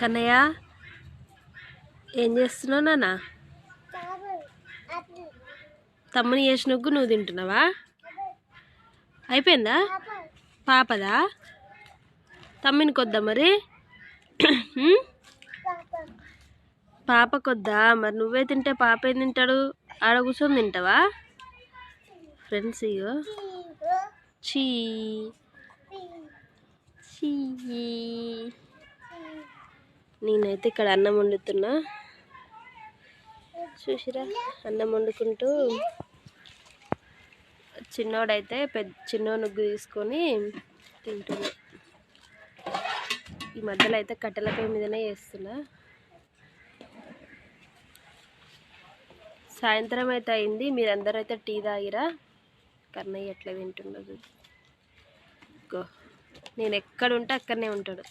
కన్నయ్య? ఏం చేస్తున్నావు నాన్న? తమ్ముని చేసిన నువ్వు నువ్వు తింటున్నావా? అయిపోయిందా? పాపదా? తమ్మిని కొద్దా మరి? పాప కొద్దా? మరి నువ్వే తింటే పాప ఏం తింటాడు? ఆడ కూర్చొని తింటావా? ఫ్రెండ్స్ ఇగో. చీ. చీ. నేనైతే ఇక్కడ అన్నం వండుతున్నా. చూసిరా? అన్నం వండుకుంటూ చిన్నోడైతే పెద్ద చిన్నో నుగ్గు తీసుకొని తింటున్నా ఈ మధ్యలో అయితే కట్టెలపై మీదనే చేస్తున్నా. సాయంత్రం అయితే అయింది. మీరందరూ అయితే టీ తాగిరా? కన్నయ్య ఎట్లా తింటుండదు. గో. నేను ఎక్కడ ఉంటే అక్కడనే ఉంటాడు.